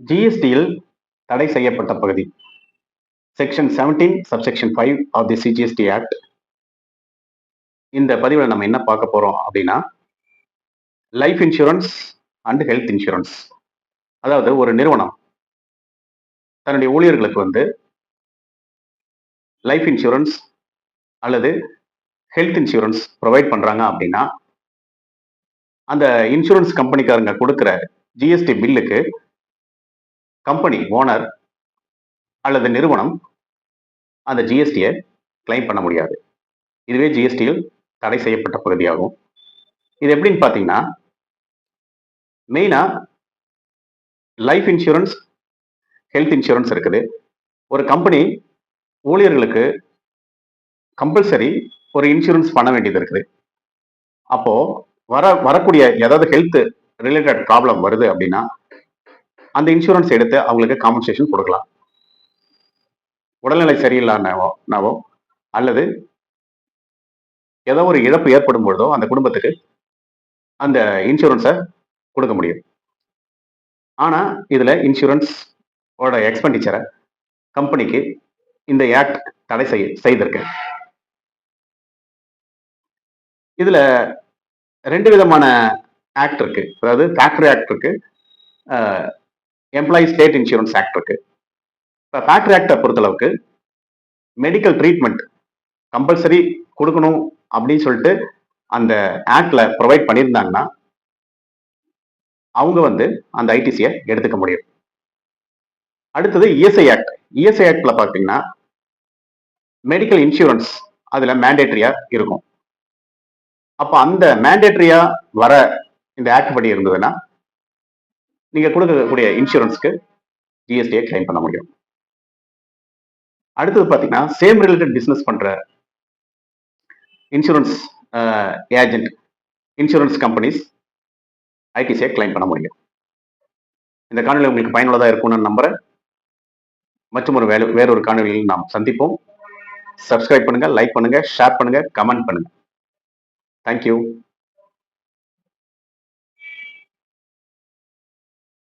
ஜிஎஸ்டியில் தடை செய்யப்பட்ட பகுதி. Section seventeen subsection five of the CGST act இந்த பதிவில் நம்ம என்ன பார்க்க போகிறோம் அப்படின்னா life insurance and health insurance அதாவது ஒரு நிறுவனம் தன்னுடைய ஊழியர்களுக்கு வந்து லைஃப் இன்சூரன்ஸ் அல்லது ஹெல்த் இன்சூரன்ஸ் ப்ரொவைட் பண்ணுறாங்க அப்படின்னா அந்த இன்சூரன்ஸ் கம்பெனிக்காரங்க கொடுக்குற ஜிஎஸ்டி பில்லுக்கு கம்பெனி ஓனர் அல்லது நிறுவனம் அந்த ஜிஎஸ்டியை கிளைம் பண்ண முடியாது. இதுவே ஜிஎஸ்டியில் தடை செய்யப்பட்ட பகுதியாகும். இது எப்படின்னு பார்த்தீங்கன்னா மெயினாக லைஃப் இன்சூரன்ஸ் ஹெல்த் இன்சூரன்ஸ் இருக்குது. ஒரு கம்பெனி ஊழியர்களுக்கு கம்பல்சரி ஒரு இன்சூரன்ஸ் பண்ண வேண்டியது இருக்குது. அப்போது வர வரக்கூடிய ஏதாவது ஹெல்த் ரிலேட்டட் ப்ராப்ளம் வருது அப்படின்னா அந்த இன்சூரன்ஸ் எடுத்து அவங்களுக்கு காம்பன்சேஷன் கொடுக்கலாம். உடல்நிலை சரியில்லாதவோ அல்லது ஏதோ ஒரு இழப்பு ஏற்படும் பொழுதோ அந்த குடும்பத்துக்கு அந்த இன்சூரன்ஸை கொடுக்க முடியும். ஆனால் இதில் இன்சூரன்ஸ் ஓட எக்ஸ்பெண்டிச்சரை கம்பெனிக்கு இந்த ஆக்ட் தடை செய் செய்திருக்கு. இதில் ரெண்டு விதமான ஆக்ட் இருக்கு. அதாவது ஃபேக்டரி ஆக்ட் இருக்கு. எம்ப்ளாயி ஸ்டேட் இன்சூரன்ஸ் ஆக்ட் இருக்கு. இப்போ ஃபேக்டரி ஆக்டை பொறுத்தளவுக்கு மெடிக்கல் ட்ரீட்மெண்ட் கம்பல்சரி கொடுக்கணும் அப்படின்னு சொல்லிட்டு அந்த ஆக்டில் ப்ரொவைட் பண்ணியிருந்தாங்கன்னா அவங்க வந்து அந்த ஐடிசியை எடுத்துக்க முடியும். அடுத்தது இஎஸ்ஐ ஆக்ட் இஎஸ்ஐ ஆக்ட்ல பார்த்தீங்கன்னா மெடிக்கல் இன்சூரன்ஸ் அதில் மேண்டேட்டரியா இருக்கும். அப்போ அந்த மேண்டேட்டரியா வர இந்த ஆக்ட் படி இருந்ததுன்னா நீங்கள் கொடுக்கக்கூடிய இன்சூரன்ஸ்க்கு ஜிஎஸ்டியை கிளைம் பண்ண முடியும். அடுத்தது பார்த்தீங்கன்னா சேம் ரிலேட்டட் பிஸ்னஸ் பண்ணுற இன்சூரன்ஸ் ஏஜென்ட் இன்சூரன்ஸ் கம்பெனிஸ் ஐடிசியை கிளைம் பண்ண முடியும். இந்த காணொலி உங்களுக்கு பயனுள்ளதாக இருக்கும்னு நம்புகிறேன் மற்றும் ஒரு வேலை வேறொரு காணொலியில் நாம் சந்திப்போம். சப்ஸ்கிரைப் பண்ணுங்கள் லைக் பண்ணுங்கள் ஷேர் பண்ணுங்கள் கமெண்ட் பண்ணுங்கள் தேங்க்யூ